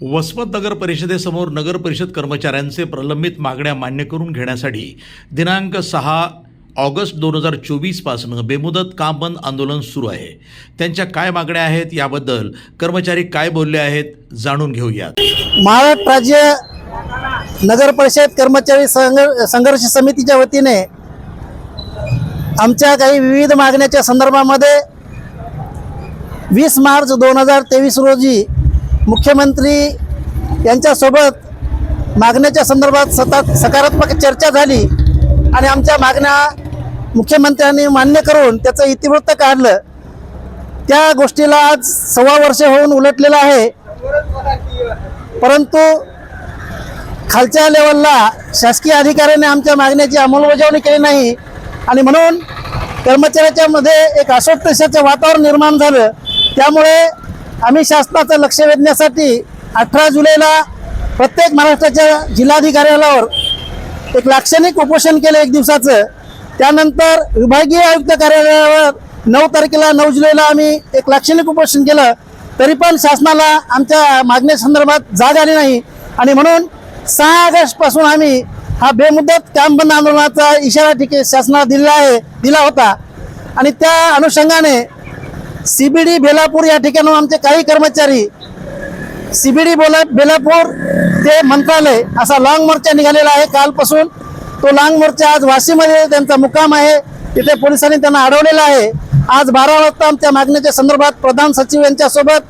वसमत नगर परिषदेसमोर नगर परिषद कर्मचाऱ्यांचे प्रलंबित मागण्या मान्य करून घेण्यासाठी दिनांक सहा ऑगस्ट दोन हजार चोवीसपासनं बेमुदत काम बंद आंदोलन सुरू आहे. त्यांच्या काय मागण्या आहेत याबद्दल कर्मचारी काय बोलले आहेत जाणून घेऊयात. महाराष्ट्र राज्य नगर परिषद कर्मचारी संघ संघर्ष समितीच्या वतीने आमच्या काही विविध मागण्याच्या संदर्भामध्ये वीस मार्च दोन हजार तेवीस रोजी मुख्यमंत्री यांच्यासोबत मागण्याच्या संदर्भात सतत सकारात्मक चर्चा झाली आणि आमच्या मागण्या मुख्यमंत्र्यांनी मान्य करून त्याचं इतिवृत्त काढलं. त्या गोष्टीला आज सव्वा वर्ष होऊन उलटलेलं आहे. परंतु खालच्या लेवलला शासकीय अधिकाऱ्याने आमच्या मागण्याची अंमलबजावणी केली नाही. आणि म्हणून कर्मचाऱ्याच्यामध्ये एक अस्वस्थतेचं वातावरण निर्माण झालं. त्यामुळे आम्ही शासनाचं लक्ष वेधण्यासाठी अठरा जुलैला प्रत्येक महाराष्ट्राच्या जिल्हाधिकार्यालयावर एक लाक्षणिक उपोषण केलं एक दिवसाचं. त्यानंतर विभागीय आयुक्त कार्यालयावर नऊ तारखेला नऊ जुलैला आम्ही एक लाक्षणिक उपोषण केलं. तरी पण शासनाला आमच्या मागण्यासंदर्भात जाग आली नाही. आणि म्हणून सहा ऑगस्टपासून आम्ही हा बेमुदत काम बंद आंदोलनाचा इशारा ठिके शासनाला दिला आहे दिला होता. आणि त्या अनुषंगाने सी बी डी बेलापूर या ठिकाणून आमचे काही कर्मचारी सी बी डी बोला बेलापूर ते मंत्रालय असा लाँग मोर्चा निघालेला आहे. कालपासून तो लाँग मोर्चा आज वाशीमध्ये त्यांचा मुक्काम आहे. तिथे पोलिसांनी त्यांना अडवलेला आहे. आज बारा वाजता आमच्या मागणीच्या संदर्भात प्रधान सचिव यांच्यासोबत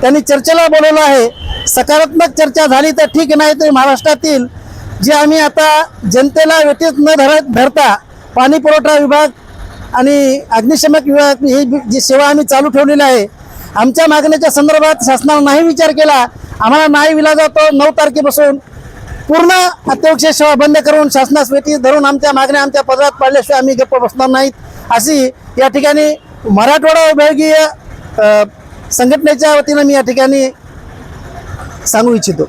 त्यांनी चर्चेला बोलवलं आहे. सकारात्मक चर्चा झाली तर ठीक नाही तरी महाराष्ट्रातील जे आम्ही आता जनतेला वेटीत न धर धरता पाणी पुरवठा विभाग आणि अग्निशमक विभाग ही जी सेवा आम्ही चालू ठेवलेली आहे आमच्या मागण्याच्या संदर्भात शासनानं नाही विचार केला. आम्हाला नाही विला जातो नऊ तारखेपासून. पूर्ण अत्यावश्यक सेवा बंद करून शासनास वेटी धरून आमच्या मागण्या आमच्या पदरात पाडल्याशिवाय आम्ही गप्प बसणार नाहीत. अशी या ठिकाणी मराठवाडा विभागीय संघटनेच्या वतीनं मी या ठिकाणी सांगू इच्छितो.